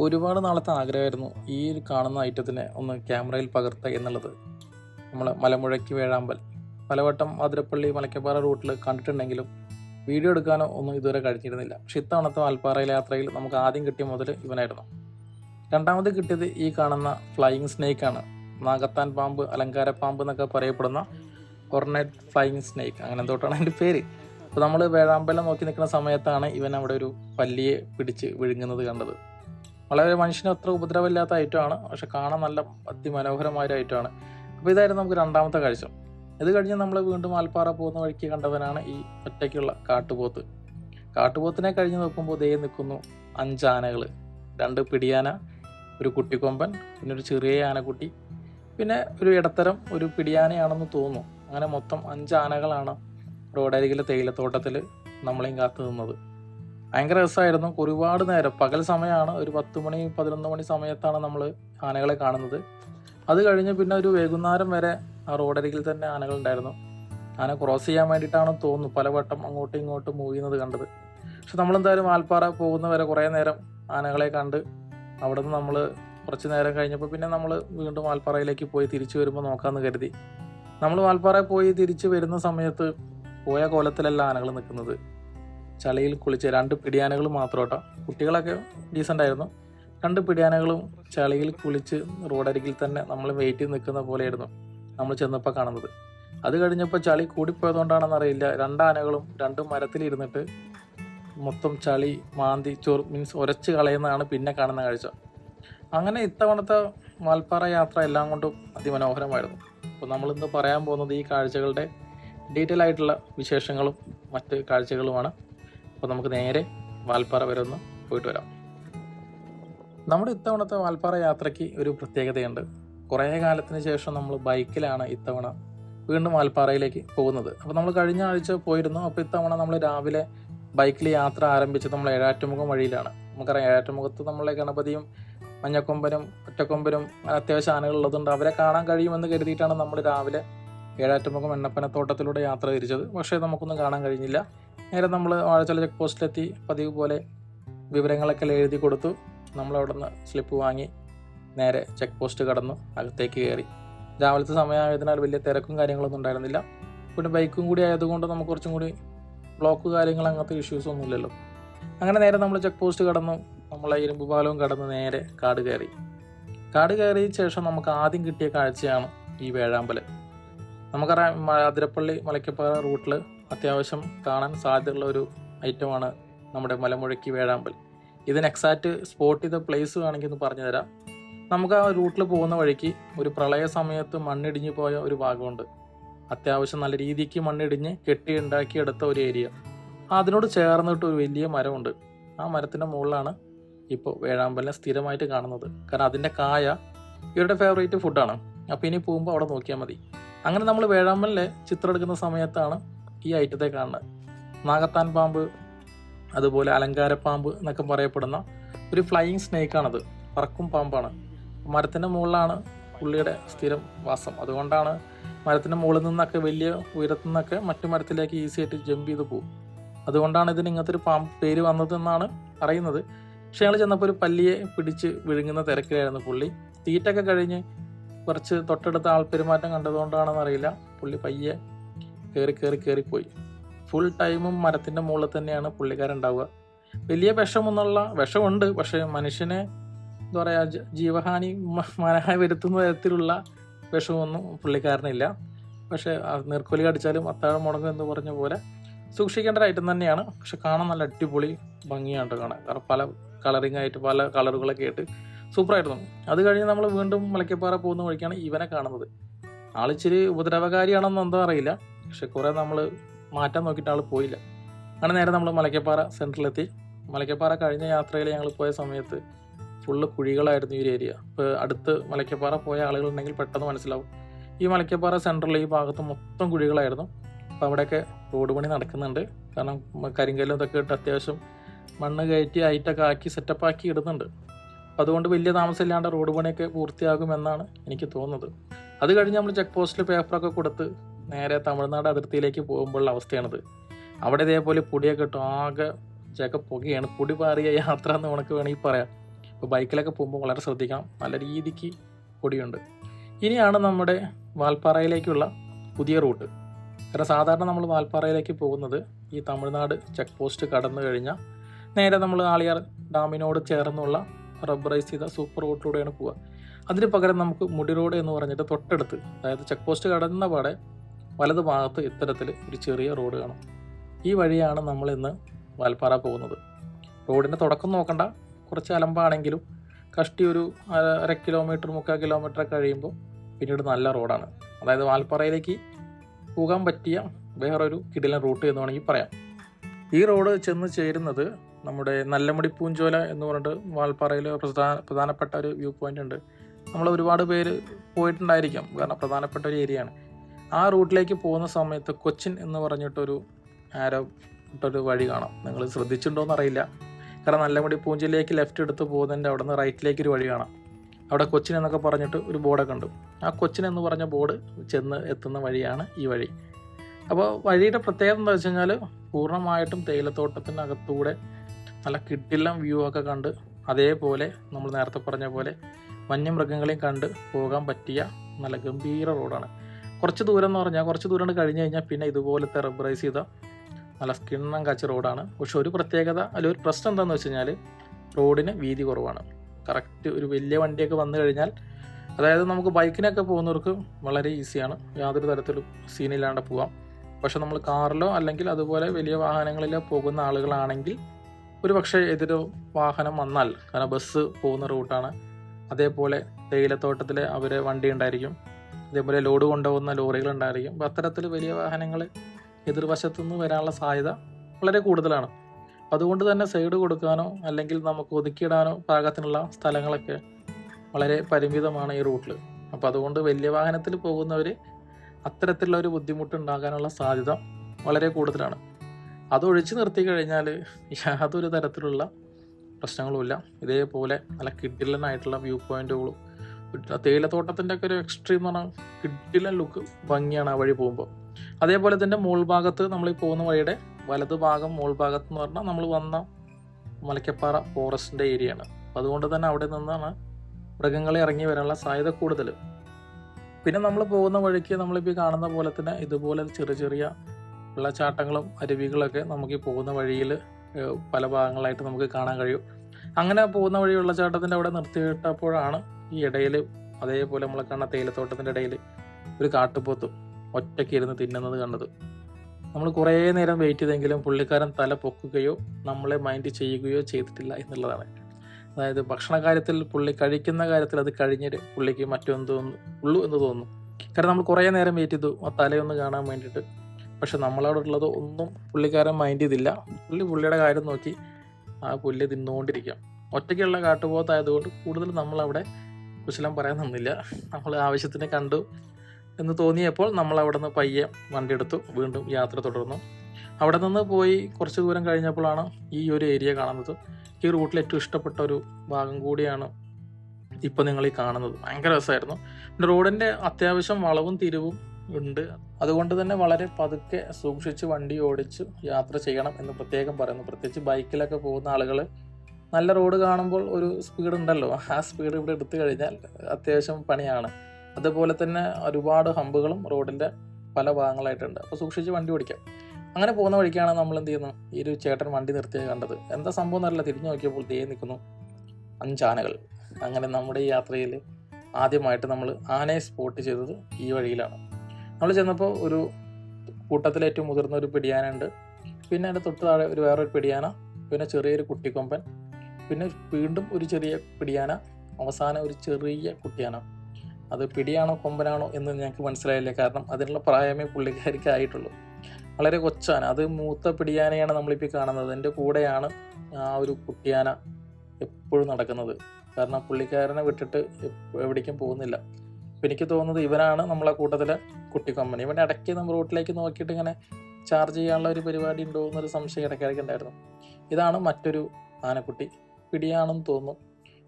ഒരുപാട് നാളത്തെ ആഗ്രഹമായിരുന്നു ഈ കാണുന്ന ഐറ്റത്തിനെ ഒന്ന് ക്യാമറയിൽ പകർത്തുക എന്നുള്ളത്. നമ്മൾ മലമുഴക്കി വേഴാമ്പൽ. പലവട്ടം അതിരപ്പള്ളി മലക്കപ്പാറ റൂട്ടിൽ കണ്ടിട്ടുണ്ടെങ്കിലും വീഡിയോ എടുക്കാനോ ഒന്നും ഇതുവരെ കഴിഞ്ഞിരുന്നില്ല. പക്ഷെ ഇത്തവണത്തെ വാൽപ്പാറയിലെ യാത്രയിൽ നമുക്ക് ആദ്യം കിട്ടിയ മുതൽ ഇവനായിരുന്നു. രണ്ടാമത് കിട്ടിയത് ഈ കാണുന്ന ഫ്ലൈയിങ് ആണ്. നാഗത്താൻ പാമ്പ് അലങ്കാര പാമ്പ് എന്നൊക്കെ പറയപ്പെടുന്ന ഒർണറ്റ് ഫ്ലൈയിങ് സ്നേക്ക്. അങ്ങനെ എന്തോട്ടാണ് അതിന്റെ പേര്. അപ്പോൾ നമ്മൾ വേഴാമ്പലം നോക്കി നിൽക്കുന്ന സമയത്താണ് ഇവൻ അവിടെ ഒരു പല്ലിയെ പിടിച്ച് വിഴുങ്ങുന്നത് കണ്ടത്. വളരെ മനുഷ്യന് അത്ര ഉപദ്രവമില്ലാത്ത ഐറ്റമാണ് പക്ഷെ കാണാൻ നല്ല അതിമനോഹരമായ ഒരു ഐറ്റമാണ് അപ്പോൾ ഇതായിരുന്നു നമുക്ക് രണ്ടാമത്തെ കാഴ്ച. ഇത് കഴിഞ്ഞ് നമ്മൾ വീണ്ടും ആൽപ്പാറ പോകുന്ന വഴിക്ക് കണ്ടവനാണ് ഈ ഒറ്റയ്ക്കുള്ള കാട്ടുപോത്ത്. കാട്ടുപോത്തിനെ കഴിഞ്ഞ് നോക്കുമ്പോൾ ദേ നിൽക്കുന്നു അഞ്ചാനകൾ രണ്ട് പിടിയാന ഒരു കുട്ടിക്കൊമ്പൻ പിന്നെ ഒരു ചെറിയ ആനക്കുട്ടി. പിന്നെ ഒരു ഇടത്തരം ഒരു പിടിയാനയാണെന്ന് തോന്നുന്നു. അങ്ങനെ മൊത്തം അഞ്ചാനകളാണ് റോഡരികിലെ തേയിലത്തോട്ടത്തിൽ നമ്മളെയും കാത്തു നിന്നത്. ഭയങ്കര രസമായിരുന്നു. ഒരുപാട് നേരം. പകൽ സമയമാണ്. ഒരു പത്ത് മണി പതിനൊന്ന് മണി സമയത്താണ് നമ്മൾ ആനകളെ കാണുന്നത്. അത് കഴിഞ്ഞ് പിന്നെ ഒരു വൈകുന്നേരം വരെ ആ റോഡരികിൽ തന്നെ ആനകൾ ഉണ്ടായിരുന്നു. ആന ക്രോസ് ചെയ്യാൻ വേണ്ടിയിട്ടാണ് തോന്നുന്നു. പലവട്ടം അങ്ങോട്ടും ഇങ്ങോട്ടും മൂവ് ചെയ്യുന്നത് കണ്ടത്. പക്ഷെ നമ്മളെന്തായാലും ആൽപ്പാറ പോകുന്ന വരെ കുറേ നേരം ആനകളെ കണ്ട് അവിടെ നിന്ന് നമ്മൾ കുറച്ച് നേരം കഴിഞ്ഞപ്പോൾ പിന്നെ നമ്മൾ വീണ്ടും വാൽപ്പാറയിലേക്ക് പോയി തിരിച്ചു വരുമ്പോൾ നോക്കാമെന്ന് കരുതി. നമ്മൾ വാൽപ്പാറ പോയി തിരിച്ചു വരുന്ന സമയത്ത് പോയ കോലത്തിലല്ല ആനകൾ നിൽക്കുന്നത് ചളിയിൽ കുളിച്ച് രണ്ട് പിടിയാനകൾ മാത്രം കേട്ടോ കുട്ടികളൊക്കെ ഡീസന്റ് ആയിരുന്നു. രണ്ട് പിടിയാനകളും ചളിയിൽ കുളിച്ച് റോഡരികിൽ തന്നെ നമ്മൾ വെയിറ്റ് നിൽക്കുന്ന പോലെയായിരുന്നു നമ്മൾ ചെന്നപ്പോൾ കാണുന്നത്. അത് കഴിഞ്ഞപ്പോൾ ചളി കൂടിപ്പോയതുകൊണ്ടാണെന്ന് അറിയില്ല. രണ്ടാനകളും രണ്ട് മരത്തിലിരുന്നിട്ട് മൊത്തം ചളി മാന്തി ചോർ മീൻസ് ഉരച്ച് കളയുന്നതാണ് പിന്നെ കാണുന്ന കാഴ്ച. അങ്ങനെ ഇത്തവണത്തെ മൽപ്പാറ യാത്ര എല്ലാം കൊണ്ടും അതിമനോഹരമായിരുന്നു. അപ്പോൾ നമ്മളിന്ന് പറയാൻ പോകുന്നത് ഈ കാഴ്ചകളുടെ ഡീറ്റെയിൽ ആയിട്ടുള്ള വിശേഷങ്ങളും മറ്റ് കാഴ്ചകളുമാണ്. അപ്പോൾ നമുക്ക് നേരെ വാൽപ്പാറ വരെ ഒന്ന് പോയിട്ട് വരാം. നമ്മുടെ ഇത്തവണത്തെ വാൽപ്പാറ യാത്രയ്ക്ക് ഒരു പ്രത്യേകതയുണ്ട്. കുറേ കാലത്തിന് ശേഷം നമ്മൾ ബൈക്കിലാണ് ഇത്തവണ വീണ്ടും വാൽപ്പാറയിലേക്ക് പോകുന്നത്. അപ്പോൾ നമ്മൾ കഴിഞ്ഞ ആഴ്ച പോയിരുന്നു. അപ്പോൾ ഇത്തവണ നമ്മൾ രാവിലെ ബൈക്കിൽ യാത്ര ആരംഭിച്ചത് നമ്മൾ ഏഴാറ്റുമുഖം വഴിയിലാണ്. നമുക്കറിയാം ഏഴാറ്റുമുഖത്ത് നമ്മളെ ഗണപതിയും മഞ്ഞക്കൊമ്പനും ഒറ്റക്കൊമ്പനും അത്യാവശ്യം ആനകളുള്ളതുകൊണ്ട് അവരെ കാണാൻ കഴിയുമെന്ന് കരുതിയിട്ടാണ് നമ്മൾ രാവിലെ ഏഴാറ്റുമുഖം എണ്ണപ്പനത്തോട്ടത്തിലൂടെ യാത്ര തിരിച്ചത്. പക്ഷേ നമുക്കൊന്നും കാണാൻ കഴിഞ്ഞില്ല. നേരെ നമ്മൾ വാഴച്ചാല ചെക്ക് പോസ്റ്റിലെത്തി പതിവ് പോലെ വിവരങ്ങളൊക്കെ എഴുതി കൊടുത്തു. നമ്മൾ അവിടെ നിന്ന് സ്ലിപ്പ് വാങ്ങി നേരെ ചെക്ക് പോസ്റ്റ് കടന്നു അകത്തേക്ക് കയറി. രാവിലത്തെ സമയമായതിനാൽ വലിയ തിരക്കും കാര്യങ്ങളൊന്നും ഉണ്ടായിരുന്നില്ല. പിന്നെ ബൈക്കും കൂടി ആയതുകൊണ്ട് നമുക്ക് കുറച്ചും കൂടി ബ്ലോക്ക് കാര്യങ്ങൾ അങ്ങനത്തെ ഇഷ്യൂസ് ഒന്നും ഇല്ലല്ലോ. അങ്ങനെ നേരെ നമ്മൾ ചെക്ക് പോസ്റ്റ് കടന്നു. നമ്മൾ ഇരുമ്പ് പാലവും കടന്ന് നേരെ കാട് കയറി. കാട് കയറിയ ശേഷം നമുക്ക് ആദ്യം കിട്ടിയ കാഴ്ചയാണ് ഈ വേഴാമ്പൽ. നമുക്കറിയാം അതിരപ്പള്ളി മലയ്ക്കപ്പാറ റൂട്ടിൽ അത്യാവശ്യം കാണാൻ സാധ്യതയുള്ള ഒരു ഐറ്റമാണ് നമ്മുടെ മലമുഴക്കി വേഴാമ്പൽ. ഇതിന് എക്സാക്റ്റ് സ്പോട്ട് ചെയ്ത പ്ലേസ് വേണമെങ്കിൽ ഒന്ന് പറഞ്ഞു തരാം നമുക്ക് ആ റൂട്ടിൽ പോകുന്ന വഴിക്ക് ഒരു പ്രളയ സമയത്ത് മണ്ണിടിഞ്ഞു പോയ ഒരു ഭാഗമുണ്ട്. അത്യാവശ്യം നല്ല രീതിക്ക് മണ്ണിടിഞ്ഞ് കെട്ടി ഉണ്ടാക്കിയെടുത്ത ഒരു ഏരിയ അതിനോട് ചേർന്നിട്ട് ഒരു വലിയ മരമുണ്ട്. ആ മരത്തിന്റെ മുകളിലാണ് ഇപ്പോൾ വേഴാമ്പലിനെ സ്ഥിരമായിട്ട് കാണുന്നത്. കാരണം അതിന്റെ കായ ഇവരുടെ ഫേവറേറ്റ് ഫുഡാണ് അപ്പോൾ ഇനി പോകുമ്പോൾ അവിടെ നോക്കിയാൽ മതി. അങ്ങനെ നമ്മൾ വേഴാമ്പലിലെ ചിത്രം എടുക്കുന്ന സമയത്താണ് ഈ ഐറ്റത്തെ കാണുന്നത് നാഗത്താൻ പാമ്പ് അതുപോലെ അലങ്കാര പാമ്പ് എന്നൊക്കെ പറയപ്പെടുന്ന ഒരു ഫ്ലൈയിങ് സ്നേക്കാണത് പറക്കും പാമ്പാണ്. മരത്തിന്റെ മുകളിലാണ് പുള്ളിയുടെ സ്ഥിരം വാസം. അതുകൊണ്ടാണ് മരത്തിന്റെ മുകളിൽ നിന്നൊക്കെ വലിയ ഉയരത്തു നിന്നൊക്കെ മറ്റു മരത്തിലേക്ക് ഈസി ആയിട്ട് ജമ്പ് ചെയ്ത് പോകും അതുകൊണ്ടാണ് ഇതിന് ഇങ്ങനത്തെ ഒരു പാമ്പ് പേര് വന്നതെന്നാണ് അറിയുന്നത് പക്ഷെ ഞങ്ങൾ ചെന്നപ്പോൾ ഒരു പല്ലിയെ പിടിച്ച് വിഴുങ്ങുന്ന തിരക്കിലായിരുന്നു പുള്ളി. തീറ്റൊക്കെ കഴിഞ്ഞ് കുറച്ച് തൊട്ടടുത്ത ആൾപ്പെരുമാറ്റം കണ്ടതുകൊണ്ടാണെന്ന് അറിയില്ല പുള്ളി പയ്യെ കയറി കയറി പോയി. ഫുൾ ടൈമും മരത്തിന്റെ മുകളിൽ തന്നെയാണ് പുള്ളിക്കാരൻ ഉണ്ടാവുക വലിയ വിഷമൊന്നുള്ള വിഷമുണ്ട് പക്ഷേ മനുഷ്യനെ എന്താ പറയുക ജീവഹാനി മാനഹാനി വരുത്തുന്ന തരത്തിലുള്ള വിഷമൊന്നും പുള്ളിക്കാരനില്ല. പക്ഷേ നെർക്കൊലി കടിച്ചാലും അത്താഴം മുടങ്ങും എന്ന് പറഞ്ഞ പോലെ സൂക്ഷിക്കേണ്ട ഒരു ഐറ്റം തന്നെയാണ്. പക്ഷെ കാണാൻ നല്ല അടിപൊളി ഭംഗിയാണ് കാണാൻ. കാരണം പല കളറിംഗ് ആയിട്ട് പല കളറുകളൊക്കെ ആയിട്ട് സൂപ്പറായിരുന്നു അത് കഴിഞ്ഞ് നമ്മൾ വീണ്ടും മലക്കപ്പാറ പോകുന്ന വഴിക്കാണ് ഇവനെ കാണുന്നത്. ആളിച്ചിരി ഉപദ്രവകാരിയാണെന്ന് എന്താ അറിയില്ല. പക്ഷെ കുറേ നമ്മൾ മാറ്റാൻ നോക്കിയിട്ട് ആൾ പോയില്ല. അങ്ങനെ നേരെ നമ്മൾ മലക്കപ്പാറ സെന്ററിലെത്തി മലക്കപ്പാറ കഴിഞ്ഞ യാത്രയിൽ ഞങ്ങൾ പോയ സമയത്ത് ഫുള്ള് കുഴികളായിരുന്നു ഈ ഒരു ഏരിയ ഇപ്പോൾ അടുത്ത് മലക്കപ്പാറ പോയ ആളുകളുണ്ടെങ്കിൽ പെട്ടെന്ന് മനസ്സിലാവും. ഈ മലക്കപ്പാറ സെന്ററിൽ ഈ ഭാഗത്ത് മൊത്തം കുഴികളായിരുന്നു. അപ്പോൾ അവിടെയൊക്കെ റോഡ് പണി നടക്കുന്നുണ്ട്. കാരണം കരിങ്കല്ലും ഇതൊക്കെ ഇട്ട് അത്യാവശ്യം മണ്ണ് കയറ്റി ഹൈറ്റൊക്കെ ആക്കി സെറ്റപ്പ് ആക്കി ഇടുന്നുണ്ട്. അപ്പോൾ അതുകൊണ്ട് വലിയ താമസമില്ലാണ്ട് റോഡ് പണിയൊക്കെ പൂർത്തിയാകുമെന്നാണ് എനിക്ക് തോന്നുന്നത്. അത് കഴിഞ്ഞ് നമ്മൾ ചെക്ക് പോസ്റ്റിൽ പേപ്പറൊക്കെ കൊടുത്ത് നേരെ തമിഴ്നാട് അതിർത്തിയിലേക്ക് പോകുമ്പോഴുള്ള അവസ്ഥയാണിത്. അവിടെ ഇതേപോലെ പൊടിയൊക്കെ ഇട്ടു ആകെ ചേക്ക പുകയാണ്. പൊടി പാറിയ യാത്ര എന്ന് ഉണക്ക് വേണമെങ്കിൽ പറയാം. ഇപ്പോൾ ബൈക്കിലൊക്കെ പോകുമ്പോൾ വളരെ ശ്രദ്ധിക്കണം. നല്ല രീതിക്ക് പൊടിയുണ്ട്. ഇനിയാണ് നമ്മുടെ വാൽപ്പാറയിലേക്കുള്ള പുതിയ റൂട്ട്. കാരണം സാധാരണ നമ്മൾ വാൽപ്പാറയിലേക്ക് പോകുന്നത് ഈ തമിഴ്നാട് ചെക്ക് പോസ്റ്റ് കടന്നു കഴിഞ്ഞാൽ നേരെ നമ്മൾ ആളിയാർ ഡാമിനോട് ചേർന്നുള്ള റബ്ബറൈസ് ചെയ്ത സൂപ്പർ റോഡിലൂടെയാണ് പോവുക. അതിന് പകരം നമുക്ക് മുടി റോഡ് എന്ന് പറഞ്ഞിട്ട് തൊട്ടടുത്ത് അതായത് ചെക്ക് പോസ്റ്റ് കടന്ന പാടെ വലത് ഭാഗത്ത് ഇത്തരത്തിൽ ഒരു ചെറിയ റോഡ് കാണും. ഈ വഴിയാണ് നമ്മൾ ഇന്ന് വാൽപ്പാറ പോകുന്നത്. റോഡിന്റെ തുടക്കം നോക്കണ്ട. കുറച്ച് അലമ്പാണെങ്കിലും കഷ്ടി ഒരു അര- കിലോമീറ്റർ മുക്കാൽ കിലോമീറ്റർ കഴിയുമ്പോൾ പിന്നീട് നല്ല റോഡാണ്. അതായത് വാൽപ്പാറയിലേക്ക് പോകാൻ പറ്റിയ വേറൊരു കിടിലൻ റൂട്ട് എന്ന് വേണമെങ്കിൽ പറയാം. ഈ റോഡ് ചെന്ന് ചേരുന്നത് നമ്മുടെ നല്ലമുടി പൂഞ്ചോല എന്ന് പറഞ്ഞിട്ട് വാൽപ്പാറയിൽ പ്രധാന പ്രധാനപ്പെട്ട ഒരു വ്യൂ പോയിന്റ് ഉണ്ട്. നമ്മൾ ഒരുപാട് പേര് പോയിട്ടുണ്ടായിരിക്കാം. കാരണം പ്രധാനപ്പെട്ട ഒരു ഏരിയയാണ് ആ റൂട്ടിലേക്ക് പോകുന്ന സമയത്ത് കൊച്ചിൻ എന്ന് പറഞ്ഞിട്ടൊരു ആരോ ഇട്ടൊരു വഴി കാണാം. നിങ്ങൾ ശ്രദ്ധിച്ചിട്ടുണ്ടോ എന്നറിയില്ല. കാരണം നല്ലമുടി പൂഞ്ചിലേക്ക് ലെഫ്റ്റ് എടുത്ത് പോകുന്നതിന്റെ അവിടെ നിന്ന് റൈറ്റിലേക്ക് ഒരു വഴി കാണാം. അവിടെ കൊച്ചിൻ എന്നൊക്കെ പറഞ്ഞിട്ട് ഒരു ബോർഡൊക്കെ ഉണ്ട്. ആ കൊച്ചിൻ എന്ന് പറഞ്ഞ ബോർഡ് ചെന്ന് എത്തുന്ന വഴിയാണ് ഈ വഴി. അപ്പോൾ വഴിയുടെ പ്രത്യേകത എന്താ വെച്ച് കഴിഞ്ഞാൽ പൂർണമായിട്ടും തേയിലത്തോട്ടത്തിന്റെ അകത്തൂടെ നല്ല കിട്ടില്ല വ്യൂ ഒക്കെ കണ്ട് അതേപോലെ നമ്മൾ നേരത്തെ പറഞ്ഞ പോലെ വന്യമൃഗങ്ങളെയും കണ്ട് പോകാൻ പറ്റിയ നല്ല ഗംഭീര റോഡാണ് കുറച്ച് ദൂരം എന്ന് പറഞ്ഞാൽ കുറച്ച് ദൂരം കഴിഞ്ഞ് കഴിഞ്ഞാൽ പിന്നെ ഇതുപോലത്തെ റബ്ബറൈസ് ചെയ്ത നല്ല സ്കിണ്ണം കാച്ച റോഡാണ് പക്ഷെ ഒരു പ്രത്യേകത അല്ലെങ്കിൽ ഒരു പ്രശ്നം എന്താണെന്ന് വെച്ച് കഴിഞ്ഞാൽ റോഡിന് വീതി കുറവാണ്. കറക്റ്റ് ഒരു വലിയ വണ്ടിയൊക്കെ വന്നു കഴിഞ്ഞാൽ അതായത് നമുക്ക് ബൈക്കിനൊക്കെ പോകുന്നവർക്ക് വളരെ ഈസിയാണ് യാതൊരു തരത്തിലും സീനില്ലാണ്ട് പോവാം. പക്ഷെ നമ്മൾ കാറിലോ അല്ലെങ്കിൽ അതുപോലെ വലിയ വാഹനങ്ങളിലോ പോകുന്ന ആളുകളാണെങ്കിൽ ഒരു പക്ഷേ എതിരെ വാഹനം വന്നാൽ കാരണം ബസ് പോകുന്ന റൂട്ടാണ് അതേപോലെ തേയിലത്തോട്ടത്തിൽ അവർ വണ്ടി ഉണ്ടായിരിക്കും. അതേപോലെ ലോഡ് കൊണ്ടുപോകുന്ന ലോറികൾ ഉണ്ടായിരിക്കും അപ്പോൾ അത്തരത്തിൽ വലിയ വാഹനങ്ങൾ എതിർവശത്തു നിന്ന് വരാനുള്ള സാധ്യത വളരെ കൂടുതലാണ്. അതുകൊണ്ട് തന്നെ സൈഡ് കൊടുക്കാനോ അല്ലെങ്കിൽ നമുക്ക് ഒതുക്കിയിടാനോ പാകത്തിനുള്ള സ്ഥലങ്ങളൊക്കെ വളരെ പരിമിതമാണ് ഈ റൂട്ടിൽ. അപ്പോൾ അതുകൊണ്ട് വലിയ വാഹനത്തിൽ പോകുന്നവർ അത്തരത്തിലുള്ള ഒരു ബുദ്ധിമുട്ടുണ്ടാകാനുള്ള സാധ്യത വളരെ കൂടുതലാണ്. അതൊഴിച്ച് നിർത്തി കഴിഞ്ഞാൽ യാതൊരു തരത്തിലുള്ള പ്രശ്നങ്ങളുമില്ല ഇതേപോലെ നല്ല കിഡിലനായിട്ടുള്ള വ്യൂ പോയിന്റുകളും തേയിലത്തോട്ടത്തിന്റെ ഒക്കെ ഒരു എക്സ്ട്രീം എന്ന് പറഞ്ഞാൽ കിട്ടില്ല ലുക്ക് ഭംഗിയാണ് ആ വഴി പോകുമ്പോൾ. അതേപോലെ തന്നെ മോൾ ഭാഗത്ത് നമ്മൾ ഈ പോകുന്ന വഴിയുടെ വലത് ഭാഗം മോൾ ഭാഗത്ത് എന്ന് പറഞ്ഞാൽ നമ്മൾ വന്ന മലക്കപ്പാറ ഫോറസ്റ്റിന്റെ ഏരിയയാണ് അതുകൊണ്ട് തന്നെ അവിടെ നിന്നാണ് മൃഗങ്ങളെ ഇറങ്ങി വരാനുള്ള സാധ്യത കൂടുതൽ. പിന്നെ നമ്മൾ പോകുന്ന വഴിക്ക് നമ്മളിപ്പോൾ കാണുന്ന പോലെ തന്നെ ഇതുപോലെ ചെറിയ ചെറിയ വെള്ളച്ചാട്ടങ്ങളും അരുവികളൊക്കെ നമുക്ക് ഈ പോകുന്ന വഴിയിൽ പല ഭാഗങ്ങളായിട്ട് നമുക്ക് കാണാൻ കഴിയും. അങ്ങനെ പോകുന്ന വഴി വെള്ളച്ചാട്ടത്തിന്റെ അവിടെ നിർത്തിയിട്ടപ്പോഴാണ് ഈ ഇടയിൽ അതേപോലെ നമ്മളെ കാണുന്ന തേയിലത്തോട്ടത്തിന്റെ ഇടയിൽ ഒരു കാട്ടുപോത്ത് ഒറ്റയ്ക്ക് ഇരുന്ന് തിന്നുന്നത് കണ്ടത്. നമ്മൾ കുറേ നേരം വെയിറ്റ് ചെയ്തെങ്കിലും പുള്ളിക്കാരൻ തല പൊക്കുകയോ നമ്മളെ മൈൻഡ് ചെയ്യുകയോ ചെയ്തിട്ടില്ല എന്നുള്ളതാണ്. അതായത് ഭക്ഷണ കാര്യത്തിൽ പുള്ളി കഴിക്കുന്ന കാര്യത്തിൽ അത് കഴിഞ്ഞിട്ട് പുള്ളിക്ക് മറ്റൊന്ന് ഉള്ളൂ എന്ന് തോന്നുന്നു. കാരണം നമ്മൾ കുറേ നേരം വെയിറ്റ് ചെയ്തു ആ തലയൊന്ന് കാണാൻ വേണ്ടിയിട്ട്. പക്ഷെ നമ്മളവിടെ ഉള്ളത് ഒന്നും പുള്ളിക്കാരൻ മൈൻഡ് ചെയ്തില്ല. പുള്ളി പുള്ളിയുടെ കാര്യം നോക്കി ആ പുല്ല് തിന്നുകൊണ്ടിരിക്കാം ഒറ്റയ്ക്കുള്ള കാട്ടുപോത്തായതുകൊണ്ട് കൂടുതൽ നമ്മളവിടെ കുശലം പറയാൻ നിന്നില്ല. നമ്മൾ ആവശ്യത്തിന് കണ്ടു എന്ന് തോന്നിയപ്പോൾ നമ്മൾ അവിടെ നിന്ന് പയ്യെ വണ്ടി എടുത്തു വീണ്ടും യാത്ര തുടർന്നു. അവിടെ നിന്ന് പോയി കുറച്ച് ദൂരം കഴിഞ്ഞപ്പോഴാണ് ഈ ഒരു ഏരിയ കാണുന്നത്. ഈ റൂട്ടിൽ ഏറ്റവും ഇഷ്ടപ്പെട്ട ഒരു ഭാഗം കൂടിയാണ് ഇപ്പോൾ നിങ്ങൾ ഈ കാണുന്നത്. ഭയങ്കര രസമായിരുന്നു. റോഡിന്റെ അത്യാവശ്യം വളവും തിരിവും ഉണ്ട്. അതുകൊണ്ട് തന്നെ വളരെ പതുക്കെ സൂക്ഷിച്ച് വണ്ടി ഓടിച്ച് യാത്ര ചെയ്യണം എന്ന് പ്രത്യേകം പറയുന്നു. പ്രത്യേകിച്ച് ബൈക്കിലൊക്കെ പോകുന്ന ആളുകൾ നല്ല റോഡ് കാണുമ്പോൾ ഒരു സ്പീഡ് ഉണ്ടല്ലോ. ആ സ്പീഡ് ഇവിടെ എടുത്തു കഴിഞ്ഞാൽ അത്യാവശ്യം പണിയാണ്. അതുപോലെ തന്നെ ഒരുപാട് ഹമ്പുകളും റോഡിന്റെ പല ഭാഗങ്ങളായിട്ടുണ്ട്. അപ്പോൾ സൂക്ഷിച്ച് വണ്ടി ഓടിക്കാം. അങ്ങനെ പോകുന്ന വഴിക്കാണ് നമ്മൾ എന്ത് ചെയ്യുന്നു ഈ ഒരു ചേട്ടൻ വണ്ടി നിർത്തിയത് കണ്ടത്. എന്താ സംഭവം എന്നറിയില്ല. തിരിഞ്ഞു നോക്കിയപ്പോൾ ദേ നിൽക്കുന്നു അഞ്ചാനകൾ. അങ്ങനെ നമ്മുടെ ഈ യാത്രയിൽ ആദ്യമായിട്ട് നമ്മൾ ആനയെ സ്പോട്ട് ചെയ്തത് ഈ വഴിയിലാണ്. നമ്മൾ ചെന്നപ്പോൾ ഒരു കൂട്ടത്തിൽ ഏറ്റവും മുതിർന്ന ഒരു പിടിയാന ഉണ്ട് പിന്നെ അതിന്റെ തൊട്ട് താഴെ ഒരു വേറൊരു പിടിയാന പിന്നെ ചെറിയൊരു കുട്ടിക്കൊമ്പൻ പിന്നെ വീണ്ടും ഒരു ചെറിയ പിടിയാന അവസാനം ഒരു ചെറിയ കുട്ടിയാന. അത് പിടിയാണോ കൊമ്പനാണോ എന്ന് ഞങ്ങൾക്ക് മനസ്സിലായില്ല. കാരണം അതിനുള്ള പ്രായമേ പുള്ളിക്കാരിക്ക് ആയിട്ടുള്ളൂ. വളരെ കൊച്ചാന അത് മൂത്ത പിടിയാനയാണ് നമ്മളിപ്പോൾ കാണുന്നത്. എന്റെ കൂടെയാണ് ആ ഒരു കുട്ടിയാന എപ്പോഴും നടക്കുന്നത്. കാരണം പുള്ളിക്കാരനെ വിട്ടിട്ട് എവിടേക്കും പോകുന്നില്ല. അപ്പം എനിക്ക് തോന്നുന്നത് ഇവനാണ് നമ്മളെ കൂട്ടത്തിലെ കുട്ടിക്കൊമ്പൻ ഇവൻ ഇടയ്ക്ക് നമ്മൾ റോട്ടിലേക്ക് നോക്കിയിട്ട് ഇങ്ങനെ ചാർജ് ചെയ്യാനുള്ള ഒരു പരിപാടി ഉണ്ടോ എന്നൊരു സംശയം ഇടയ്ക്കിടയ്ക്ക് ഉണ്ടായിരുന്നു. ഇതാണ് മറ്റൊരു ആനക്കുട്ടി. പിടിയാണെന്ന് തോന്നും.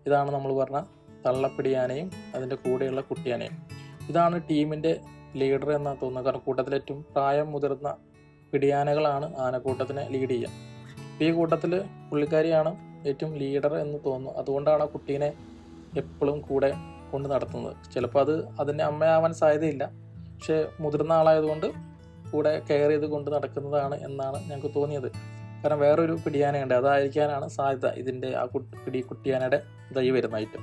ഇതാണ് നമ്മൾ പറഞ്ഞ തള്ളപ്പിടിയാനയും അതിന്റെ കൂടെയുള്ള കുട്ടിയാനയും. ഇതാണ് ടീമിന്റെ ലീഡർ എന്നാണ് തോന്നുന്നത്. കാരണം കൂട്ടത്തിൽ ഏറ്റവും പ്രായം മുതിർന്ന പിടിയാനകളാണ് ആനക്കൂട്ടത്തിനെ ലീഡ് ചെയ്യുക. ഈ കൂട്ടത്തിൽ പുള്ളിക്കാരിയാണ് ഏറ്റവും ലീഡർ എന്ന് തോന്നുന്നു അതുകൊണ്ടാണ് ആ കുട്ടീനെ എപ്പോഴും കൂടെ കൊണ്ട് നടത്തുന്നത്. ചിലപ്പോൾ അത് അതിന്റെ അമ്മയാവാൻ സാധ്യതയില്ല. പക്ഷേ മുതിർന്ന ആളായതുകൊണ്ട് കൂടെ കെയർ ചെയ്ത് കൊണ്ട് നടക്കുന്നതാണ് എന്നാണ് ഞങ്ങൾക്ക് തോന്നിയത്. കാരണം വേറൊരു പിടിയാനയുണ്ട്. അതായിരിക്കാനാണ് സാധ്യത ഇതിന്റെ ആ കുട്ടി പിടി കുട്ടിയാനയുടെ ദൈ വരുന്ന ഐറ്റം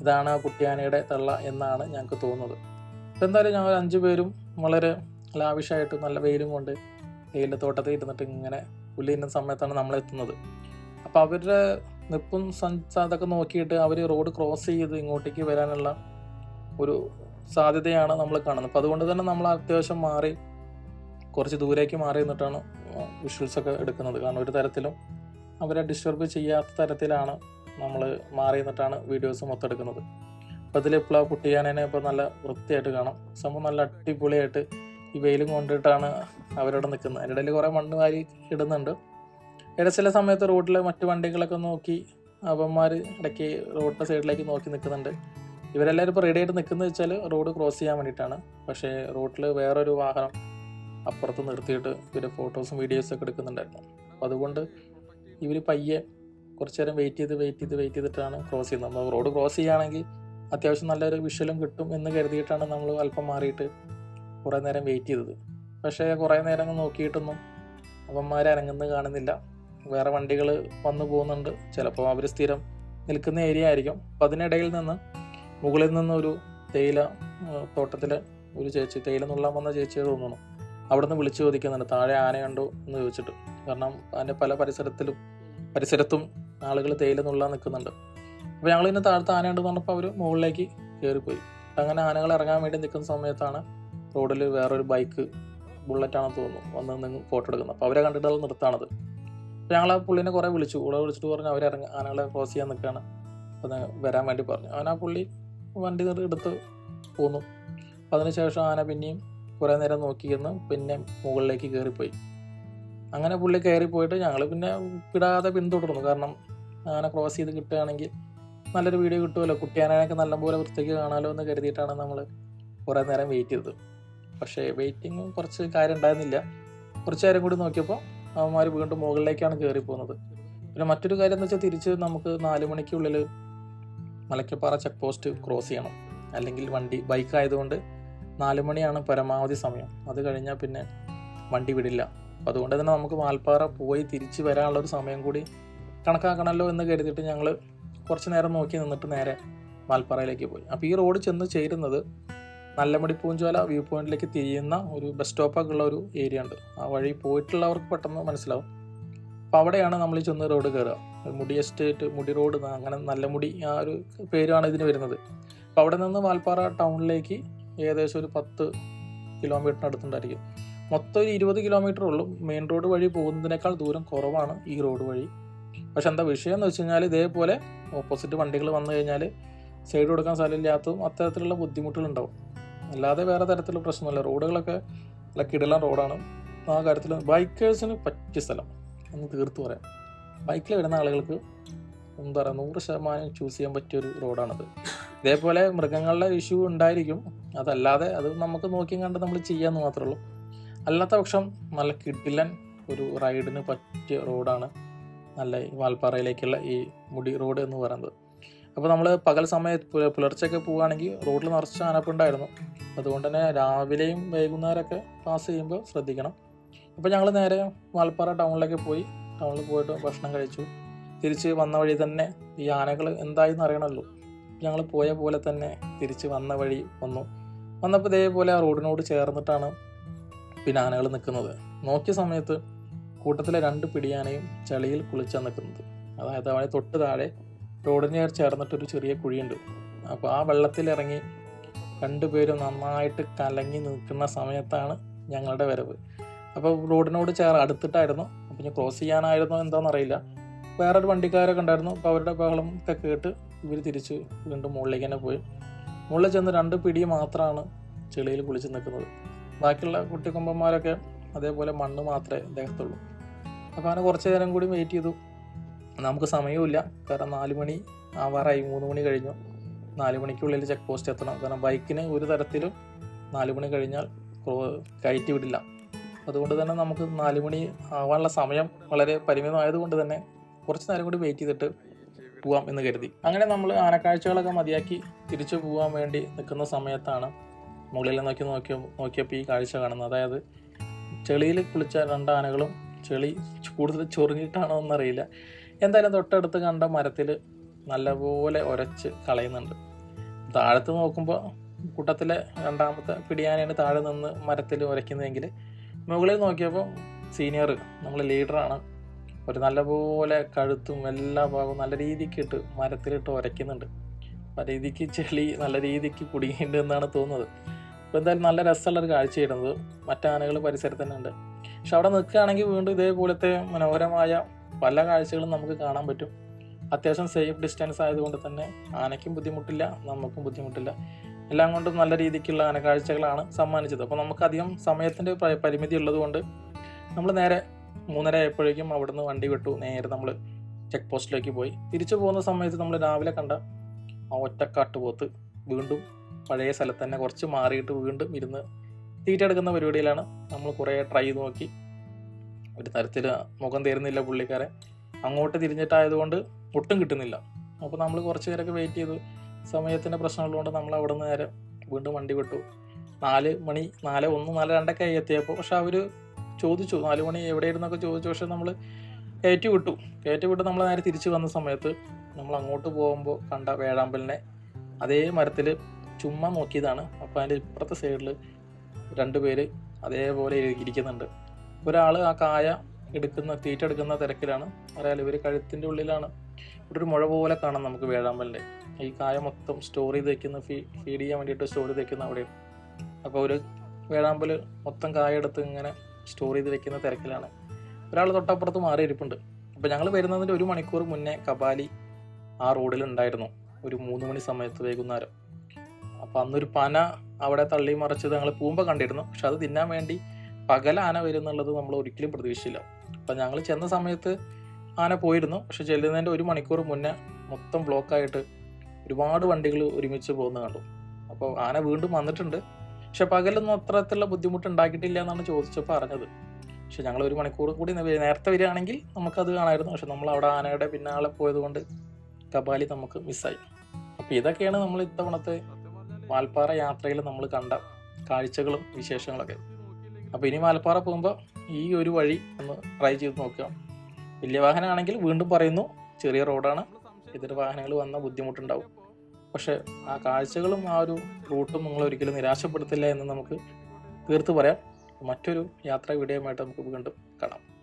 ഇതാണ് ആ കുട്ടിയാനയുടെ തള്ള എന്നാണ് ഞങ്ങൾക്ക് തോന്നുന്നത്. ഇപ്പം എന്തായാലും ഞങ്ങൾ അഞ്ചു പേരും വളരെ ലാവിഷായിട്ട് നല്ല വെയിലും കൊണ്ട് വെയിലിന്റെ തോട്ടത്തിൽ ഇരുന്നിട്ട് ഇങ്ങനെ പുല്ല് തിന്നുന്ന സമയത്താണ് നമ്മൾ എത്തുന്നത്. അപ്പോൾ അവരുടെ നിപ്പും അതൊക്കെ നോക്കിയിട്ട് അവർ റോഡ് ക്രോസ് ചെയ്ത് ഇങ്ങോട്ടേക്ക് വരാനുള്ള ഒരു സാധ്യതയാണ് നമ്മൾ കാണുന്നത്. അപ്പോൾ അതുകൊണ്ട് തന്നെ നമ്മൾ അത്യാവശ്യം മാറി കുറച്ച് ദൂരേക്ക് മാറി നിന്നിട്ടാണ് വിഷ്വൽസ് ഒക്കെ എടുക്കുന്നത്. കാരണം ഒരു തരത്തിലും അവരെ ഡിസ്റ്റർബ് ചെയ്യാത്ത തരത്തിലാണ് നമ്മൾ മാറി നിന്നിട്ടാണ് വീഡിയോസ് മൊത്തം എടുക്കുന്നത്. അപ്പോൾ അതിൽ ഇപ്പോൾ കുട്ടിയാനേനെ ഇപ്പോൾ നല്ല വൃത്തിയായിട്ട് കാണാം. സംഭവം നല്ല അടിപൊളിയായിട്ട് ഈ വെയിലും കൊണ്ടിട്ടാണ് അവരവിടെ നിൽക്കുന്നത് അതിന്റെ ഇടയിൽ കുറേ മണ്ണ് വാരി ഇടുന്നുണ്ട്. ഇട ചില സമയത്ത് റോഡിലെ മറ്റു വണ്ടികളൊക്കെ നോക്കി അവന്മാർ ഇടയ്ക്ക് റോഡിന്റെ സൈഡിലേക്ക് നോക്കി നിൽക്കുന്നുണ്ട് ഇവരെല്ലാവരും ഇപ്പോൾ റെഡി ആയിട്ട് നിൽക്കുന്നത് വെച്ചാൽ റോഡ് ക്രോസ് ചെയ്യാൻ വേണ്ടിയിട്ടാണ്. പക്ഷേ റോഡിൽ വേറൊരു വാഹനം അപ്പുറത്ത് നിർത്തിയിട്ട് ഇവർ ഫോട്ടോസും വീഡിയോസും ഒക്കെ എടുക്കുന്നുണ്ടായിരുന്നു. അപ്പോൾ അതുകൊണ്ട് ഇവർ പയ്യെ കുറച്ച് നേരം വെയിറ്റ് ചെയ്ത് വെയിറ്റ് ചെയ്ത് വെയിറ്റ് ചെയ്തിട്ടാണ് ക്രോസ് ചെയ്യുന്നത്. നമ്മൾ റോഡ് ക്രോസ് ചെയ്യുകയാണെങ്കിൽ അത്യാവശ്യം നല്ലൊരു വിഷ്വലും കിട്ടും എന്ന് കരുതിയിട്ടാണ് നമ്മൾ അല്പം മാറിയിട്ട് കുറേ നേരം വെയിറ്റ് ചെയ്തത്. പക്ഷേ കുറേ നേരം നോക്കിയിട്ടൊന്നും അവന്മാർ അനങ്ങുന്നത് കാണുന്നില്ല. വേറെ വണ്ടികൾ വന്നു പോകുന്നുണ്ട്. ചിലപ്പോൾ അവർ സ്ഥിരം നിൽക്കുന്ന ഏരിയ ആയിരിക്കും. അപ്പം അതിനിടയിൽ നിന്ന് മുകളിൽ നിന്നൊരു തേയില തോട്ടത്തിലെ ഒരു ചേച്ചി തേയില നുള്ളാൻ വന്ന ചേച്ചിയെ തോന്നുന്നു. അവിടെ നിന്ന് വിളിച്ചു ചോദിക്കുന്നുണ്ട്. താഴെ ആനയുണ്ടോ എന്ന് ചോദിച്ചിട്ട്. കാരണം അതിന്റെ പല പരിസരത്തിലും പരിസരത്തും ആളുകൾ തേയില നുള്ളാൻ നിൽക്കുന്നുണ്ട്. അപ്പോൾ ഞങ്ങൾ ഇന്ന് ആന ആനയുണ്ടെന്ന് പറഞ്ഞപ്പോൾ അവർ മുകളിലേക്ക് കയറിപ്പോയി. അങ്ങനെ ആനകൾ ഇറങ്ങാൻ വേണ്ടി നിൽക്കുന്ന സമയത്താണ് റോഡിൽ വേറൊരു ബൈക്ക് ബുള്ളറ്റാണെന്ന് തോന്നുന്നു വന്ന് നിന്ന് ഫോട്ടോ എടുക്കുന്നത്. അപ്പോൾ അവരെ കണ്ടിട്ടത് നിർത്താണത്. അപ്പോൾ ഞങ്ങൾ ആ പുള്ളിനെ കുറേ വിളിച്ചു. കൂടെ വിളിച്ചിട്ട് പറഞ്ഞു അവർ ഇറങ്ങി ആനകളെ ക്രോസ് ചെയ്യാൻ നിൽക്കുകയാണ് അപ്പോൾ വരാൻ വേണ്ടി പറഞ്ഞു. അവൻ ആ പുള്ളി വണ്ടി എടുത്ത് പോന്നു. അതിനുശേഷം ആന പിന്നെയും കുറേ നേരം നോക്കിയിരുന്നു പിന്നെ മുകളിലേക്ക് കയറിപ്പോയി. അങ്ങനെ പുള്ളി കയറിപ്പോയിട്ട് ഞങ്ങൾ പിന്നെ വിടാതെ പിന്തുടർന്നു. കാരണം അങ്ങനെ ക്രോസ് ചെയ്ത് കിട്ടുകയാണെങ്കിൽ നല്ലൊരു വീഡിയോ കിട്ടുമല്ലോ. കുട്ടിയാനൊക്കെ നല്ലപോലെ വൃത്തിക്ക് കാണാമല്ലോ എന്ന് കരുതിയിട്ടാണ് നമ്മൾ കുറേ നേരം വെയിറ്റ് ചെയ്തത്. പക്ഷേ വെയിറ്റിംഗ് കുറച്ച് കാര്യം ഉണ്ടായിരുന്നില്ല. കുറച്ച് നേരം കൂടി നോക്കിയപ്പോൾ അവന്മാർ വീണ്ടും മുകളിലേക്കാണ് കയറി പോകുന്നത് പിന്നെ മറ്റൊരു കാര്യം എന്ന് വെച്ചാൽ തിരിച്ച് നമുക്ക് നാല് മണിക്കുള്ളിൽ മലക്കപ്പാറ ചെക്ക് പോസ്റ്റ് ക്രോസ് ചെയ്യണം. അല്ലെങ്കിൽ വണ്ടി ബൈക്ക് ആയതുകൊണ്ട് നാല് മണിയാണ് പരമാവധി സമയം. അത് കഴിഞ്ഞാൽ പിന്നെ വണ്ടി വിടില്ല. അതുകൊണ്ട് തന്നെ നമുക്ക് മാൽപ്പാറ പോയി തിരിച്ച് വരാനുള്ള ഒരു സമയം കൂടി കണക്കാക്കണമല്ലോ എന്ന് കരുതിയിട്ട് ഞങ്ങൾ കുറച്ച് നേരം നോക്കി നിന്നിട്ട് നേരെ മാൽപ്പാറയിലേക്ക് പോയി. അപ്പോൾ ഈ റോഡ് ചെന്ന് ചേരുന്നത് നല്ലമടി പൂഞ്ചോല വ്യൂ പോയിന്റിലേക്ക് തിരിയുന്ന ഒരു ബസ് സ്റ്റോപ്പൊക്കെ ഉള്ള ഒരു ഏരിയ ഉണ്ട്. ആ വഴി പോയിട്ടുള്ളവർക്ക് പെട്ടെന്ന് മനസ്സിലാവും. അപ്പോൾ അവിടെയാണ് നമ്മൾ ഈ ചെന്ന് റോഡ് കയറുക മുടി എസ്റ്റേറ്റ് മുടി റോഡ് അങ്ങനെ നല്ലമുടി ആ ഒരു പേരാണ് ഇതിന് വരുന്നത്. അപ്പോൾ അവിടെ നിന്ന് വാൽപ്പാറ ടൗണിലേക്ക് ഏകദേശം ഒരു പത്ത് കിലോമീറ്ററിനടുത്തുണ്ടായിരിക്കും മൊത്തം ഒരു ഇരുപത് കിലോമീറ്റർ ഉള്ളൂ. മെയിൻ റോഡ് വഴി പോകുന്നതിനേക്കാൾ ദൂരം കുറവാണ് ഈ റോഡ് വഴി. പക്ഷെ എന്താ വിഷയം എന്ന് വെച്ച് കഴിഞ്ഞാൽ ഇതേപോലെ ഓപ്പോസിറ്റ് വണ്ടികൾ വന്നു കഴിഞ്ഞാൽ സൈഡ് കൊടുക്കാൻ സ്ഥലമില്ലാത്തതും അത്തരത്തിലുള്ള ബുദ്ധിമുട്ടുകളുണ്ടാവും. അല്ലാതെ വേറെ തരത്തിലുള്ള പ്രശ്നമില്ല. റോഡുകളൊക്കെ നല്ല കിടലാൻ റോഡാണ്. ആ കാര്യത്തിൽ ബൈക്കേഴ്സിന് പറ്റിയ സ്ഥലം. എന്ന് തീർത്ത് പറയാം. ബൈക്കിൽ വരുന്ന ആളുകൾക്ക് എന്താ പറയുക നൂറ് ശതമാനം ചൂസ് ചെയ്യാൻ പറ്റിയ ഒരു റോഡാണത്. ഇതേപോലെ മൃഗങ്ങളുടെ ഇഷ്യൂ ഉണ്ടായിരിക്കും. അതല്ലാതെ അത് നമുക്ക് നോക്കിയും കണ്ട് നമ്മൾ ചെയ്യാന്ന് മാത്രമേ ഉള്ളൂ അല്ലാത്ത പക്ഷം നല്ല കിടിലൻ ഒരു റൈഡിന് പറ്റിയ റോഡാണ് നല്ല വാൽപ്പാറയിലേക്കുള്ള ഈ മുടി റോഡ് എന്ന് പറയുന്നത്. അപ്പോൾ നമ്മൾ പകൽ സമയത്ത് പുല- പുലർച്ചെയൊക്കെ പോവുകയാണെങ്കിൽ റോഡിൽ നിറച്ച് ആനപ്പുണ്ടായിരുന്നു അതുകൊണ്ട് തന്നെ രാവിലെയും വൈകുന്നേരമൊക്കെ പാസ് ചെയ്യുമ്പോൾ ശ്രദ്ധിക്കണം. അപ്പോൾ ഞങ്ങൾ നേരെ വാൽപ്പാറ ടൗണിലേക്ക് പോയി. ടൗണിൽ പോയിട്ട് ഭക്ഷണം കഴിച്ചു. തിരിച്ച് വന്ന വഴി തന്നെ ഈ ആനകൾ എന്തായെന്ന് അറിയണമല്ലോ. ഞങ്ങൾ പോയ പോലെ തന്നെ തിരിച്ച് വന്ന വഴി വന്നു. വന്നപ്പോൾ ഇതേപോലെ ആ റോഡിനോട് ചേർന്നിട്ടാണ് പിന്നെ ആനകൾ നിൽക്കുന്നത്. നോക്കിയ സമയത്ത് കൂട്ടത്തിലെ രണ്ട് പിടിയാനയും ചളിയിൽ കുളിച്ചാണ് നിൽക്കുന്നത്. അതായത് അവനെ തൊട്ട് താഴെ റോഡിന് ചേർന്നിട്ടൊരു ചെറിയ കുഴിയുണ്ട്. അപ്പോൾ ആ വെള്ളത്തിലിറങ്ങി രണ്ടുപേരും നന്നായിട്ട് കലങ്ങി നിൽക്കുന്ന സമയത്താണ് ഞങ്ങളുടെ വരവ്. അപ്പോൾ റോഡിനോട് ചേർ അടുത്തിട്ടായിരുന്നു. അപ്പോൾ ഞാൻ ക്രോസ് ചെയ്യാനായിരുന്നോ എന്താണെന്നറിയില്ല വേറൊരു വണ്ടിക്കാരൊക്കെ ഉണ്ടായിരുന്നു. അപ്പോൾ അവരുടെ ബഹളം ഒക്കെ കേട്ട് ഇവർ തിരിച്ച് വീണ്ടും മുകളിലേക്ക് തന്നെ പോയി. മുകളിൽ ചെന്ന് രണ്ട് പിടി മാത്രമാണ് ചെളിയിൽ കുളിച്ച് നിൽക്കുന്നത്. ബാക്കിയുള്ള കുട്ടിക്കൊമ്പന്മാരൊക്കെ അതേപോലെ മണ്ണ് മാത്രമേ ദേഹത്തുള്ളൂ അപ്പോൾ അങ്ങനെ കുറച്ച് നേരം കൂടി വെയിറ്റ് ചെയ്തു. നമുക്ക് സമയമില്ല കാരണം നാല് മണി ആവാറായി. മൂന്ന് മണി കഴിഞ്ഞു. നാല് മണിക്കുള്ളിൽ ചെക്ക് പോസ്റ്റ് എത്തണം. കാരണം ബൈക്കിന് ഒരു തരത്തിലും നാല് മണി കഴിഞ്ഞാൽ കയറ്റി വിടില്ല. അതുകൊണ്ട് തന്നെ നമുക്ക് നാല് മണി ആവാനുള്ള സമയം വളരെ പരിമിതമായതുകൊണ്ട് തന്നെ കുറച്ച് നേരം കൂടി വെയിറ്റ് ചെയ്തിട്ട് പോവാം എന്ന് കരുതി. അങ്ങനെ നമ്മൾ ആനക്കാഴ്ചകളൊക്കെ മതിയാക്കി തിരിച്ചു പോകാൻ വേണ്ടി നിൽക്കുന്ന സമയത്താണ് മുകളിൽ നോക്കി നോക്കി നോക്കിയപ്പോൾ ഈ കാഴ്ച കാണുന്നത്. അതായത് ചെളിയിൽ കുളിച്ച രണ്ട് ആനകളും ചെളി കൂടുതൽ ചൊറിഞ്ഞിട്ടാണോ എന്നറിയില്ല. എന്തായാലും തൊട്ടടുത്ത് കണ്ട മരത്തിൽ നല്ലപോലെ ഒരച്ച് കളയുന്നുണ്ട്. താഴത്ത് നോക്കുമ്പോൾ കൂട്ടത്തിലെ രണ്ടാമത്തെ പിടിയാനയാണ് താഴെ നിന്ന് മരത്തിൽ ഉരയ്ക്കുന്നതെങ്കിൽ മുകളിൽ നോക്കിയപ്പോൾ സീനിയർ നമ്മൾ ലീഡറാണ് ഒരു നല്ലപോലെ കഴുത്തും എല്ലാ ഭാഗവും നല്ല രീതിക്ക് ഇട്ട് മരത്തിലിട്ട് ഉരയ്ക്കുന്നുണ്ട് ആ രീതിക്ക് ചെളി നല്ല രീതിക്ക് കുടുങ്ങിയിട്ടുണ്ട് എന്നാണ് തോന്നുന്നത്. അപ്പോൾ എന്തായാലും നല്ല രസമുള്ളൊരു കാഴ്ചയായിരുന്നത് മറ്റാനകൾ പരിസരത്ത് തന്നെ ഉണ്ട്. പക്ഷെ അവിടെ നിൽക്കുകയാണെങ്കിൽ വീണ്ടും ഇതേപോലത്തെ മനോഹരമായ പല കാഴ്ചകളും നമുക്ക് കാണാൻ പറ്റും. അത്യാവശ്യം സേഫ് ഡിസ്റ്റൻസ് ആയതുകൊണ്ട് തന്നെ ആനയ്ക്കും ബുദ്ധിമുട്ടില്ല നമുക്കും ബുദ്ധിമുട്ടില്ല. എല്ലാം കൊണ്ടും നല്ല രീതിക്കുള്ള ആനക്കാഴ്ചകളാണ് സമ്മാനിച്ചത്. അപ്പോൾ നമുക്കധികം സമയത്തിന്റെ പരിമിതി ഉള്ളതുകൊണ്ട് നമ്മൾ നേരെ മൂന്നര ആയപ്പോഴേക്കും അവിടുന്ന് വണ്ടി വിട്ടു. നേരെ നമ്മൾ ചെക്ക് പോസ്റ്റിലേക്ക് പോയി. തിരിച്ചു പോകുന്ന സമയത്ത് നമ്മൾ രാവിലെ കണ്ട ആ ഒറ്റക്കാട്ട് പോത്ത് വീണ്ടും പഴയ സ്ഥലത്ത് തന്നെ കുറച്ച് മാറിയിട്ട് വീണ്ടും ഇരുന്ന് തീറ്റെടുക്കുന്ന പരിപാടിയിലാണ് നമ്മൾ കുറേ ട്രൈ ചെയ്ത് നോക്കി. ഒരു തരത്തിൽ മുഖം തരുന്നില്ല പുള്ളിക്കാരെ അങ്ങോട്ട് തിരിഞ്ഞിട്ടായതുകൊണ്ട് ഒട്ടും കിട്ടുന്നില്ല. അപ്പോൾ നമ്മൾ കുറച്ച് നേരമൊക്കെ വെയിറ്റ് ചെയ്തു. സമയത്തിന്റെ പ്രശ്നമുള്ളതുകൊണ്ട് നമ്മൾ അവിടെ നിന്ന് നേരെ വീണ്ടും വണ്ടി വിട്ടു. നാല് മണി നാല് ഒന്ന് നാല് രണ്ടൊക്കെ ആയി എത്തിയപ്പോൾ പക്ഷെ അവർ ചോദിച്ചു. നാല് മണി എവിടെയായിരുന്നൊക്കെ ചോദിച്ചു. പക്ഷെ നമ്മൾ കയറ്റി വിട്ടു കയറ്റി വിട്ട് നമ്മൾ നേരെ തിരിച്ചു വന്ന സമയത്ത് നമ്മൾ അങ്ങോട്ട് പോകുമ്പോൾ കണ്ട വേഴാമ്പലിനെ അതേ മരത്തിൽ ചുമ്മാ നോക്കിയതാണ്. അപ്പോൾ അതിന്റെ ഇപ്പുറത്തെ സൈഡിൽ രണ്ട് പേര് അതേപോലെ ഇരിക്കുന്നുണ്ട്. ഒരാൾ ആ കായ എടുക്കുന്ന തീറ്റ എടുക്കുന്ന തിരക്കിലാണ്. പറയാൽ ഇവർ കഴുത്തിന്റെ ഉള്ളിലാണ്. ഇവിടെ ഒരു മുഴ പോലെ കാണാം നമുക്ക് വേഴാമ്പലിന്റെ ഈ കായ മൊത്തം സ്റ്റോർ ചെയ്ത് വെക്കുന്ന ഫീ ഫീഡ് ചെയ്യാൻ വേണ്ടിയിട്ട് സ്റ്റോർ ചെയ്ത് വെക്കുന്ന അവിടെയും അപ്പോൾ ഒരു വേഴാമ്പൽ മൊത്തം കായ എടുത്ത് ഇങ്ങനെ സ്റ്റോർ ചെയ്ത് വെക്കുന്ന തിരക്കിലാണ്. ഒരാൾ തൊട്ടപ്പുറത്ത് മാറി ഇരിപ്പുണ്ട്. അപ്പോൾ ഞങ്ങൾ വരുന്നതിന്റെ ഒരു മണിക്കൂർ മുന്നേ കപാലി ആ റോഡിൽ ഉണ്ടായിരുന്നു. ഒരു മൂന്ന് മണി സമയത്ത് വൈകുന്നേരം. അപ്പോൾ അന്നൊരു പന അവിടെ തള്ളി മറിച്ചത് ഞങ്ങൾ പൂമ്പ കണ്ടിരുന്നു. പക്ഷെ അത് തിന്നാൻ വേണ്ടി പകൽ ആന വരും എന്നുള്ളത് നമ്മൾ ഒരിക്കലും പ്രതീക്ഷിച്ചില്ല. അപ്പം ഞങ്ങൾ ചെന്ന സമയത്ത് ആന പോയിരുന്നു. പക്ഷെ ചെല്ലുന്നതിന്റെ ഒരു മണിക്കൂർ മുന്നേ മൊത്തം ബ്ലോക്കായിട്ട് ഒരുപാട് വണ്ടികൾ ഒരുമിച്ച് പോകുന്ന കണ്ടു. അപ്പോൾ ആന വീണ്ടും വന്നിട്ടുണ്ട്. പക്ഷെ പകലൊന്നും അത്രത്തിലുള്ള ബുദ്ധിമുട്ട് ഉണ്ടാക്കിയിട്ടില്ല എന്നാണ് ചോദിച്ചപ്പോൾ അറിഞ്ഞത് പക്ഷെ ഞങ്ങൾ ഒരു മണിക്കൂർ കൂടി നേരത്തെ വരികയാണെങ്കിൽ നമുക്കത് കാണായിരുന്നു. പക്ഷെ നമ്മൾ അവിടെ ആനയുടെ പിന്നാലെ പോയതുകൊണ്ട് കപാലി നമുക്ക് മിസ്സായി. അപ്പോൾ ഇതൊക്കെയാണ് നമ്മൾ ഇത്തവണത്തെ വാൽപ്പാറ യാത്രയിൽ നമ്മൾ കണ്ട കാഴ്ചകളും വിശേഷങ്ങളൊക്കെ. അപ്പോൾ ഇനി വാൽപ്പാറ പോകുമ്പോൾ ഈ ഒരു വഴി ഒന്ന് ട്രൈ ചെയ്ത് നോക്കുക വലിയ വാഹനമാണെങ്കിൽ വീണ്ടും പറയുന്നു ചെറിയ റോഡാണ് ഇതര വാഹനങ്ങൾ വന്ന ബുദ്ധിമുട്ടുണ്ടാവും. പക്ഷേ ആ കാഴ്ചകളും ആ ഒരു റൂട്ടും നിങ്ങൾ ഒരിക്കലും നിരാശപ്പെടുത്തില്ല എന്ന് നമുക്ക് തീർത്ത് പറയാം. മറ്റൊരു യാത്രാ വീഡിയോയുമായിട്ട് നമുക്ക് വീണ്ടും കാണാം.